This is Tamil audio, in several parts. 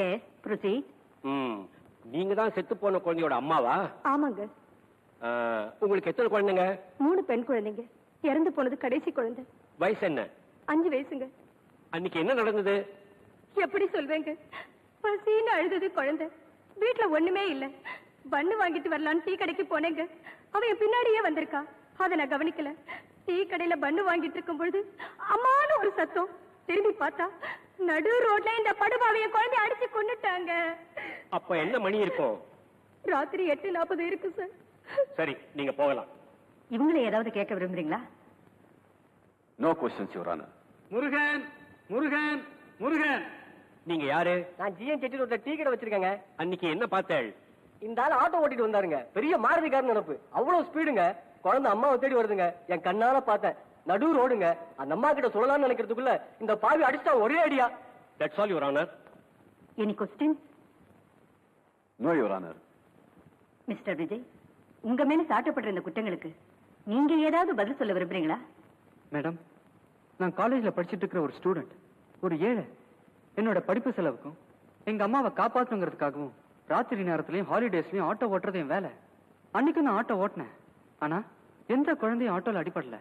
எஸ் ப்ரொசீட் நீங்க தான் செத்து போன குழந்தையோட அம்மாவா? ஆமாங்க. உங்களுக்கு எத்தனை குழந்தைங்க? மூணு பெண் குழந்தைங்க. இறந்து போனது கடைசி குழந்தை. வயசு என்ன? அஞ்சு வயசுங்க. அன்னைக்கு என்ன நடந்தது? எப்படி சொல்வேங்க? பசின்னு அழுதது குழந்தை. வீட்ல ஒண்ணுமே இல்ல. பண்ணு வாங்கிட்டு வரலான்னு டீ கடைக்கு போனேங்க. அவன் என் பின்னாடியே வந்திருக்கா. அதை நான் கவனிக்கல. டீ கடையில பண்ணு வாங்கிட்டு இருக்கும் பொழுது அம்மான்னு ஒரு சத்தம். திரும்பி பார்த்தா நடு ரோட்ல இந்த படுபாவைய குழந்தை அடிச்சு கொன்னுட்டாங்க. அப்ப என்ன மணி இருக்கும் ராத்திரி எட்டு நாற்பது இருக்கு சார் சரி நீங்க போகலாம். இவங்களை ஏதாவது கேட்க விரும்புறீங்களா? No questions your Murugan Murugan Murugan. நீங்க யாரு? நான் ஜிஎன் செட்டி ரோட்ல டீ கடை வச்சிருக்கேங்க. அன்னைக்கு என்ன பார்த்தேள்? இந்த ஆள் ஆட்டோ ஓட்டிட்டு வந்தாருங்க. பெரிய மாருதிக்காரன் நினப்பு. அவ்வளவு ஸ்பீடுங்க குழந்தை அம்மாவை தேடி வருதுங்க. என் கண்ணால பார்த்தேன். நடு ரோடுங்க. அந்த அம்மா கிட்ட சொல்லலாம்னு நினைக்கிறதுக்குள்ள இந்த பாவி அடிச்சிட்டா ஒரே அடியா? That's all your honour any question no your honour mister Vijay உங்க மேல சாட்டப்படுற இந்த குற்றங்களுக்கு நீங்க ஏதாவது பதில் சொல்ல விரும்புறீங்களா? மேடம் நான் காலேஜ்ல படிச்சிட்டு இருக்கிற ஒரு ஸ்டூடெண்ட் ஒரு ஏழை. என்னோட படிப்பு செலவுக்கும் எங்க அம்மாவை காப்பாத்தணுங்கிறதுக்காகவும் ராத்திரி நேரத்துலயும் ஹாலிடேஸ்லயும் ஆட்டோ ஓட்டுறது என் வேலை. அன்னைக்கு நான் ஆட்டோ ஓட்டினேன். ஆனா எந்த குழந்தையும் ஆட்டோல அடிபடல.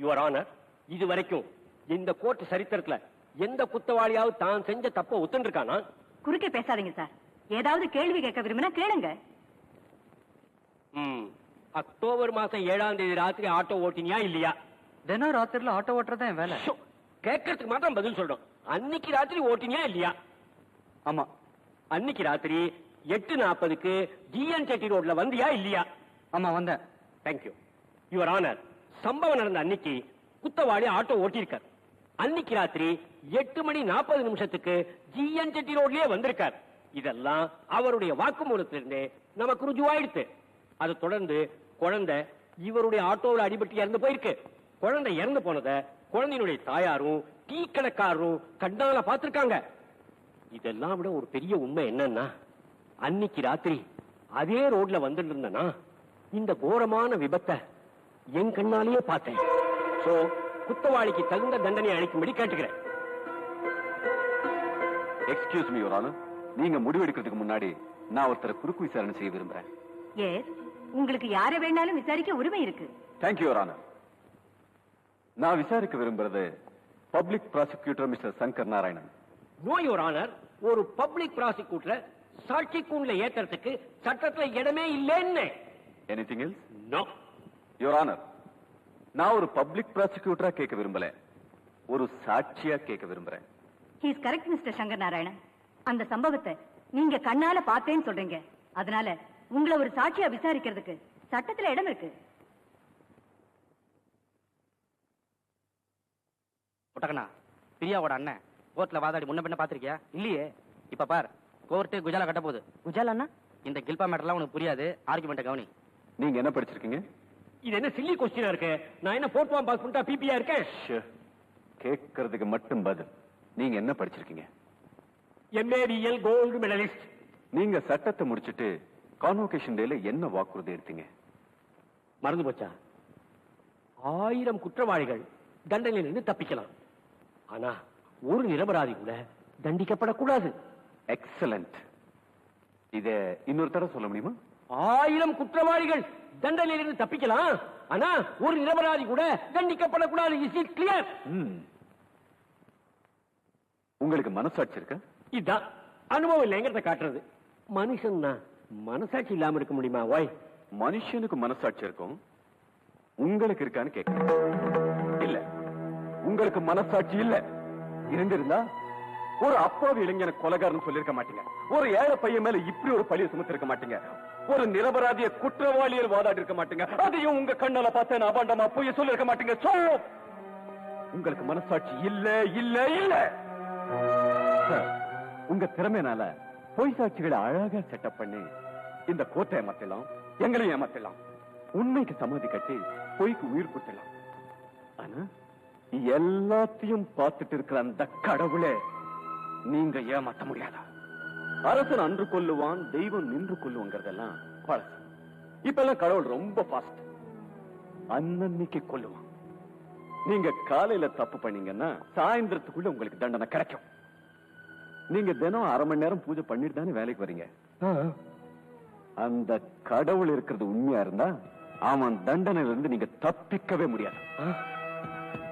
யுவர் ஆனர் இது வரைக்கும் இந்த கோர்ட் சரித்திரத்துல எந்த குத்தவாளியாவது தான் செஞ்ச தப்ப ஒத்துண்டிருக்கானா? குறுக்கே பேசாதீங்க சார் ஏதாவது கேள்வி கேட்க விரும்பினா கேளுங்க. ம். அக்டோபர் மாசம் ஏழாம் தேதி ராத்திரி ஆட்டோ ஓட்டினியா இல்லையா? தினம் ராத்திரில ஆட்டோ ஓட்டுறது வேலை. கேட்கறதுக்கு மாத்திரம் பதில் சொல்றோம். அன்னைக்கு ராத்திரி ஓட்டினியா இல்லையா? ஆமா. அன்னைக்கு ராத்திரி எட்டு நாற்பதுக்கு ஜிஎன் செட்டி ரோட்ல வந்தியா இல்லையா? ஆமா வந்தேன். தேங்க்யூ யுவர் ஆனர் சம்பவம் நடந்த அன்னைக்கு குத்தவாளி ஆட்டோ ஓட்டியிருக்கார். அன்னைக்கு ராத்திரி எட்டு மணி நாற்பது நிமிஷத்துக்கு ஜிஎன் செட்டி ரோட்லயே வந்திருக்கார். இதெல்லாம் அவருடைய வாக்குமூலத்திலிருந்தே நமக்கு ருஜுவாயிடுத்து. அதை தொடர்ந்து குழந்தை இவருடைய ஆட்டோவில் அடிபட்டு இறந்து போயிருக்கு. குழந்தை இறந்து போனதை குழந்தையினுடைய தாயாரும் டீ கடைக்காரரும் கண்ணால பார்த்திருக்காங்க. இதெல்லாம் விட ஒரு பெரிய உண்மை என்னன்னா அன்னைக்கு ராத்திரி அதே ரோட்ல வந்துட்டு இருந்தனா இந்த கோரமான விபத்தை என் கண்ணாலேயே பார்த்தேன். சோ குத்தவாளிக்கு தகுந்த தண்டனை அளிக்கும்படி கேட்டுக்கிறேன். எக்ஸ்கியூஸ் மீ ஆனர் நீங்க முடிவெடுக்கிறதுக்கு முன்னாடி நான் ஒருத்தரை குறுக்கு விசாரணை செய்ய விரும்புறேன். எஸ் உங்களுக்கு யாரை வேணாலும் விசாரிக்க உரிமை இருக்கு. தேங்க்யூ ஆனர் நான் விசாரிக்க விரும்புறது public prosecutor mister Shankar Narayanan no your honour ஒரு பப்ளிக் ப்ராசிக்யூட்டரை சாட்சி கூண்ல ஏத்துறதுக்கு சட்டத்துல இடமே இல்லைன்னு. Anything else no your honour நான் ஒரு பப்ளிக் ப்ராசிக்யூட்டரா கேட்க விரும்பல. ஒரு சாட்சியா கேட்க விரும்புறேன். He's correct mister Shankar Narayanan அந்த சம்பவத்தை நீங்க கண்ணால பார்த்தேன்னு சொல்றீங்க. அதனால உங்களை ஒரு சாட்சியா விசாரிக்கிறதுக்கு சட்டத்துல இடம் இருக்கு. புட்டக்கண்ணா பிரியாவோட அண்ணன் கோர்ட்ல வாதாடி முன்ன பின்ன பாத்திருக்கியா இல்லையே. இப்ப பார் கோர்ட்டு குஜாலா கட்ட போகுது. குஜாலண்ணா? இந்த கில்பா மேட்டர்லாம் உனக்கு புரியாது. ஆர்குமெண்ட்டை கவனி. நீங்க என்ன படிச்சிருக்கீங்க? இது என்ன சில்லி கொஸ்டினா இருக்கு? நான் என்ன போர்ட் பாஸ் பண்ணிட்டா பிபியா இருக்கேன் கேட்கறதுக்கு மட்டும் பதில். நீங்க என்ன படிச்சிருக்கீங்க? எம்ஏபிஎல் கோல்டு மெடலிஸ்ட் நீங்க சட்டத்தை முடிச்சிட்டு கான்வோகேஷன் டேல என்ன வாக்குறுதி எடுத்தீங்க? மறந்து போச்சா? ஆயிரம் குற்றவாளிகள் தண்டனையிலிருந்து தப்பிக்கலாம். ஆனா ஒரு நிரபராதி கூட தண்டிக்கப்படக்கூடாது. எக்ஸலண்ட் இத இன்னொரு தடவை சொல்ல முடியுமா? ஆயிரம் குற்றவாளிகள் தண்டனையிலிருந்து தப்பிக்கலாம். ஆனா ஒரு நிரபராதி கூட தண்டிக்கப்படக்கூடாது. Is it clear. உங்களுக்கு மனசாட்சி இருக்கா? இதுதான் அனுபவம் இல்லைங்கிறத காட்டுறது. மனுஷன் மனசாட்சி இல்லாம இருக்க முடியுமா? வாய் மனுஷனுக்கு மனசாட்சி இருக்கும். உங்களுக்கு இருக்கான்னு கேட்கிறேன். இல்ல. உங்களுக்கு மனசாட்சி இல்ல. இருந்திருந்தா ஒரு அப்பாவி இளைஞனை கொலகாரன்னு சொல்லிருக்க மாட்டீங்க. ஒரு ஏழை பையன் மேல இப்படி ஒரு பழிய சுமத்திருக்க மாட்டீங்க. ஒரு நிரபராதிய குற்றவாளியல் வாதாடி இருக்க மாட்டீங்க. அதையும் உங்க கண்ணால பார்த்தேன் நான் அபாண்டமா போய் சொல்லிருக்க மாட்டீங்க. சோ உங்களுக்கு மனசாட்சி இல்ல இல்ல இல்ல. உங்க திறமையினால பொய் சாட்சிகளை அழகா செட்டப் பண்ணி இந்த கோட்டை ஏமாத்தலாம் எங்களையும் ஏமாத்தலாம். உண்மைக்கு சமாதி கட்டி பொய்க்கு உயிர் கொடுத்தலாம் ஆனா எல்லாத்தையும் பார்த்துட்டு இருக்கிற அந்த கடவுளே நீங்க ஏமாத்த முடியாதா? அரசன் அன்று கொல்லுவான் தெய்வம் நின்று கொல்லுவாங்கிறதெல்லாம் பழசு. இப்ப எல்லாம் கடவுள் ரொம்ப ஃபாஸ்ட் அன்னன்னைக்கு கொல்லுவான். நீங்க காலையில தப்பு பண்ணீங்கன்னா சாயந்தரத்துக்குள்ள உங்களுக்கு தண்டனை கிடைக்கும். நீங்க தினம் அரை மணி நேரம் பூஜை பண்ணிட்டு தானே வேலைக்கு வரீங்க. அந்த கடவுள் இருக்கிறது உண்மையா இருந்தா அவன் தண்டனையில இருந்து நீங்க தப்பிக்கவே முடியாது.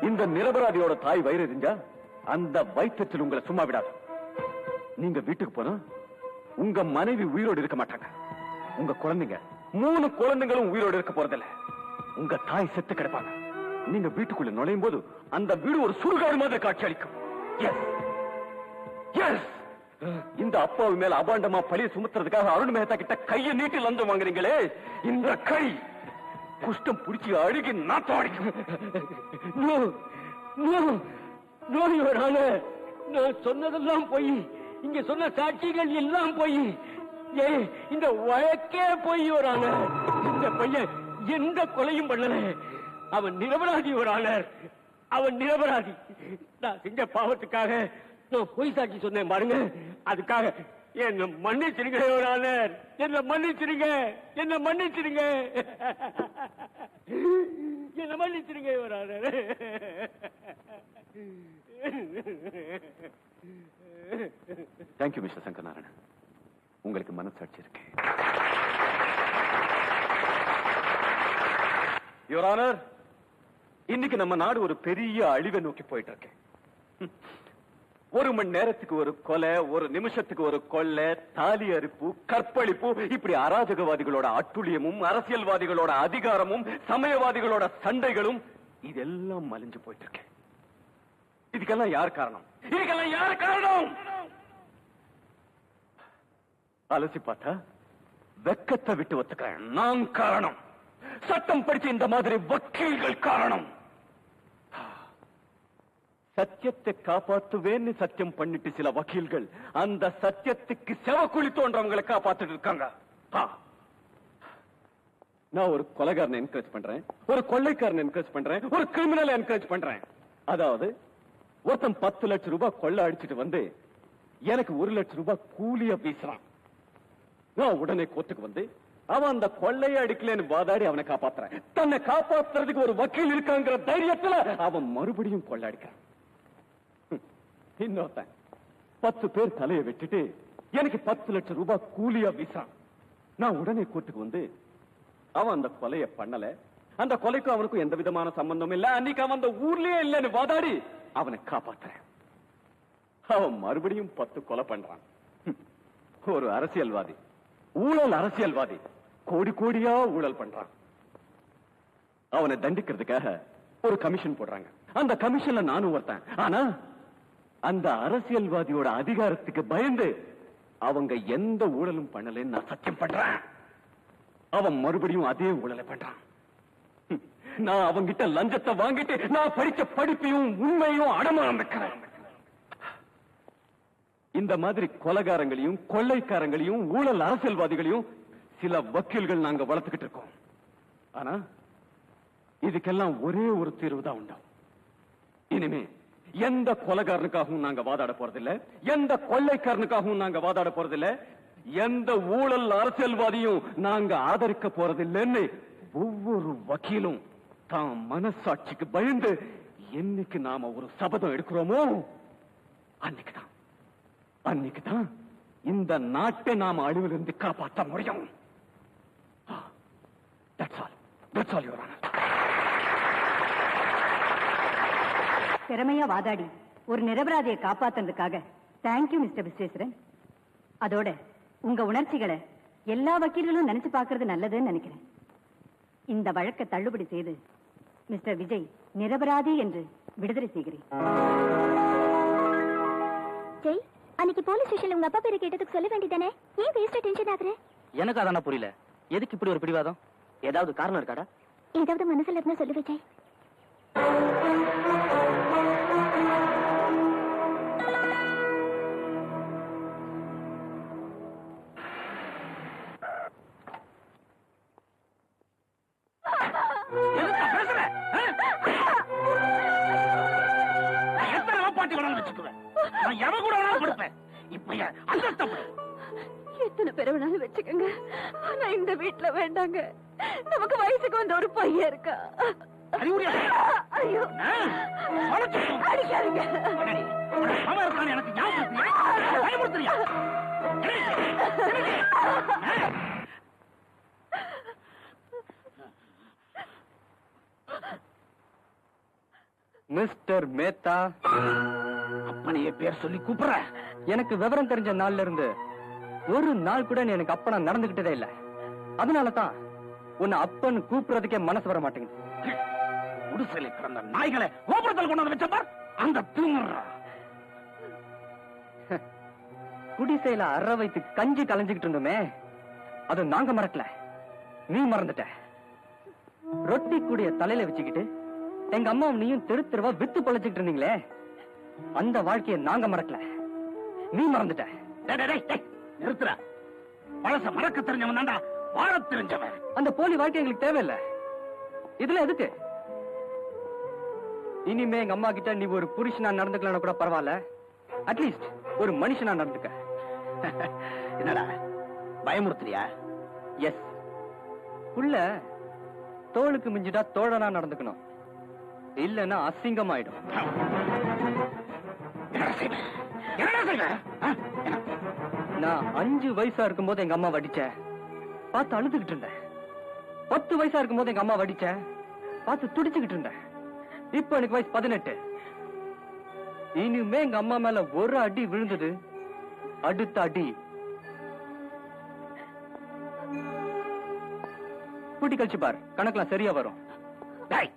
இந்த நிரபராதியோட தாய் வயிறு எரிஞ்சா அந்த வயிற்றத்தில் உங்களை சும்மா விடாது. நீங்க வீட்டுக்கு போனா உங்க மனைவி உயிரோடு இருக்க மாட்டாங்க. உங்க குழந்தைங்க மூணு குழந்தைங்களும் உயிரோடு இருக்க போறதில்ல. உங்க தாய் செத்து கிடப்பாங்க. நீங்க வீட்டுக்குள்ள நுழையும் போது அந்த வீடு ஒரு சுடுகாடு மாதிரி காட்சி அளிக்கும். எஸ் எஸ் இந்த அப்பாவு மேல அபாண்டமா பழிய சுமத்துறதுக்காக அருண் மேத்தா கிட்ட கையை நீட்டி லஞ்சம் வாங்குறீங்களே? இந்த கை குஷ்டம் பிடிச்சி அழுகி நாத்தம் அடிக்கும். நோ நான் சொன்னதெல்லாம் போய் இங்க சொன்ன சாட்சிகள் எல்லாம் போய் இந்த வழக்கே போய் ஒரு ஆனர் இந்த பையன் எந்த கொலையும் பண்ணல. அவன் நிரபராதி ஒரு ஆளர் அவன் நிரபராதி. நான் செஞ்ச பாவத்துக்காக நான் பொய் சாட்சி சொன்னேன் பாருங்க. அதுக்காக என்ன மன்னிச்சிருங்க ஒரு ஆளர் என்ன மன்னிச்சிருங்க. என்ன மன்னிச்சிருங்க. என்ன மன்னிச்சிருங்க your honour thank you mister Sankaranarayanan உங்களுக்கு மனசாட்சி இருக்கு. யுவர் ஆனர் இன்னைக்கு நம்ம நாடு ஒரு பெரிய அழிவை நோக்கி போயிட்டு இருக்கு ஒரு மணி நேரத்துக்கு ஒரு கொலை ஒரு நிமிஷத்துக்கு ஒரு கொள்ளை தாலி அறுப்பு கற்பழிப்பு இப்படி அராஜகவாதிகளோட அட்டுழியமும் அரசியல்வாதிகளோட அதிகாரமும் சமயவாதிகளோட சண்டைகளும் இதெல்லாம் மலிஞ்சு போயிட்டு இருக்கு இதுக்கெல்லாம் யார் காரணம்? இதுக்கெல்லாம் யார் காரணம்? அலசி பார்த்தா வெக்கத்தை விட்டு ஒத்துக்கிறேன் நான் காரணம். சட்டம் படிச்ச இந்த மாதிரி வக்கீல்கள் காரணம். சத்தியத்தை காப்பாத்துவேன்னு சத்தியம் பண்ணிட்டு சில வக்கீல்கள் அந்த சத்தியத்துக்கு செவக்குழி தோன்றவங்களை காப்பாத்திட்டு இருக்காங்க. நான் ஒரு கொலைகாரனை என்கரேஜ் பண்றேன் ஒரு கொள்ளைக்காரனை என்கரேஜ் பண்றேன் ஒரு கிரிமினலை என்கரேஜ் பண்றேன். அதாவது ஒருத்தன் பத்து லட்சம் ரூபாய் கொள்ள அடிச்சிட்டு வந்து எனக்கு ஒரு லட்சம் ரூபாய் கூலியா பேசுறான் நான் உடனே கோர்ட்டுக்கு வந்து அவன் அந்த கொள்ளையை அடிக்கலன்னு வாதாடி அவனை காப்பாத்துறேன். தன்னை காப்பாத்துறதுக்கு ஒரு வக்கீல் இருக்காங்கிற தைரியத்துல அவன் மறுபடியும் கொள்ளை அடிக்கிறான் இன்னொருத்தன் பத்து பேர் தலையை வெட்டிட்டு எனக்கு பத்து லட்சம் ரூபாய் கூலியா வீசான் நான் உடனே கூட்டுக்கு வந்து அவன் அந்த கொலையை பண்ணல. அந்த கொலைக்கும் அவனுக்கும் எந்த விதமான சம்பந்தமும் இல்ல. அன்னைக்கு அவன் அந்த ஊர்லயே இல்லைன்னு வாதாடி அவனை காப்பாத்துறேன். அவன் மறுபடியும் பத்து கொலை பண்றான். ஒரு அரசியல்வாதி. ஊழல் அரசியல்வாதி. கோடி கோடியா ஊழல் பண்றான். அவனை தண்டிக்கிறதுக்காக ஒரு கமிஷன் போடுறாங்க. அந்த கமிஷன்ல நானும் ஒருத்தன். ஆனா அந்த அரசியல்வாதியோட அதிகாரத்துக்கு பயந்து அவங்க எந்த ஊழலும் பண்ணலன்னு நான் சத்தியம் பண்றேன். அவன் மறுபடியும் அதே ஊழலை பண்றான். நான் அவங்கிட்ட லஞ்சத்தை வாங்கிட்டு நான் படிச்ச படிப்பையும் உண்மையும் அடமானம் வைக்கிறேன். இந்த மாதிரி கொலகாரங்களையும் கொள்ளைக்காரங்களையும் ஊழல் அரசியல்வாதிகளையும் சில வக்கீல்கள் நாங்க வளர்த்துக்கிட்டு இருக்கோம். ஆனா இதுக்கெல்லாம் ஒரே ஒரு தீர்வு தான் உண்டு. இனிமே எந்த கொலகாரனுக்காகவும் நாங்க வாதாட போறதில்ல எந்த கொள்ளைக்காரனுக்காகவும் நாங்க வாதாட போறதில்ல எந்த ஊழல் அரசியல்வாதியும் நாங்க ஆதரிக்க போறதில்லைன்னு ஒவ்வொரு வக்கீலும் தான் மனசாட்சிக்கு பயந்து என்னைக்கு நாம ஒரு சபதம் எடுக்கிறோமோ அன்னைக்குதான். அன்னைக்கு தான் இந்த நாட்டை நாம அழிவிலிருந்து காப்பாற்ற முடியும். That's all that's all your honour திறமையா வாதாடி. ஒரு நிரபராதியை காப்பாத்துறதுக்காக தேங்க்யூ மிஸ்டர் விஸ்வேஸ்வரன். அதோட உங்க உணர்ச்சிகளை எல்லா வக்கீல்களும் நினைச்சு பார்க்கிறது நல்லதுன்னு நினைக்கிறேன். இந்த வழக்கை தள்ளுபடி செய்து மிஸ்டர் விஜய் நிரபராதி என்று விடுதலை செய்கிறேன். அன்னைக்கு போலீஸ் ஸ்டேஷன்ல உங்க அப்பா பேரை கேட்டதுக்கு சொல்ல வேண்டியதானே? ஏன் வேஸ்டா டென்ஷன் ஆகுற? எனக்கு அதான புரியல. எதுக்கு இப்படி ஒரு பிடிவாதம்? ஏதாவது காரணம் இருக்காடா? ஏதாவது மனசுல இருந்தா சொல்லு விஜய் எத்தனை பாட்டி வேணாலும் வச்சுக்குவேன் நான் எவன் கூட வேணாலும் கொடுப்பேன். இப்ப. எத்தனை பேரை வேணாலும் வச்சுக்கோங்க. ஆனா இந்த வீட்டுல வேண்டாங்க. நமக்கு வயசுக்கு வந்த ஒரு பையன் இருக்கா. ஐயோ. அடிக்காதீங்க. எனக்கு ஞாபகம் பயமுறுத்துறியா மிஸ்டர் மேத்தா. அப்பனையே பேர் சொல்லி கூப்பிடுற. எனக்கு விவரம் தெரிஞ்ச நாள்ல இருந்து ஒரு நாள் கூட நீ எனக்கு அப்பனா நடந்துகிட்டதே இல்ல. அதனால தான் உன்னை அப்பன் கூப்பிடுறதுக்கே மனசு வர மாட்டேங்குது. குடிசையில கிடந்த நாய்களை கோபுரத்தில் கொண்டு வந்து வச்ச பார் அந்த தூங்குறா. குடிசையில அற வைத்து கஞ்சி கலைஞ்சுக்கிட்டு இருந்தோமே அது நாங்க மறக்கல. நீ மறந்துட்ட. ரொட்டி கூடிய தலையில வச்சுக்கிட்டு எங்க அம்மாவும் நீயும் தெரு தெருவா வித்து பொழைச்சுக்கிட்டு இருந்தீங்களே? அந்த வாழ்க்கையை நாங்க மறக்கல. நீ மறந்துட்ட. நிறுத்துற பழச மறக்க தெரிஞ்சவன் தான்டா வாழ தெரிஞ்சவன். அந்த போலி வாழ்க்கை எங்களுக்கு தேவையில்ல. இதுல எதுக்கு? இனிமே எங்க அம்மா கிட்ட நீ ஒரு புருஷனா நடந்துக்கலாம் கூட பரவாயில்ல. அட்லீஸ்ட் ஒரு மனுஷனா நடந்துக்க. என்னடா பயமுறுத்துறியா? எஸ் புள்ள தோளுக்கு மிஞ்சிட்டா தோழனா நடந்துக்கணும். இல்லன்னா அசிங்கமாயிடும்? நான் அஞ்சு வயசா இருக்கும்போது எங்க அம்மா வடிச்ச. பார்த்து அழுதுகிட்டு இருந்தேன். பத்து வயசா இருக்கும்போது எங்க அம்மா வடிச்ச. பார்த்து துடிச்சுக்கிட்டு இருந்தேன். இப்ப எனக்கு வயசு பதினெட்டு. இனிமே எங்க அம்மா மேல ஒரு அடி விழுந்தது. அடுத்த அடி. கூட்டி கழிச்சு பார். கணக்கெல்லாம் சரியா வரும். டேய்!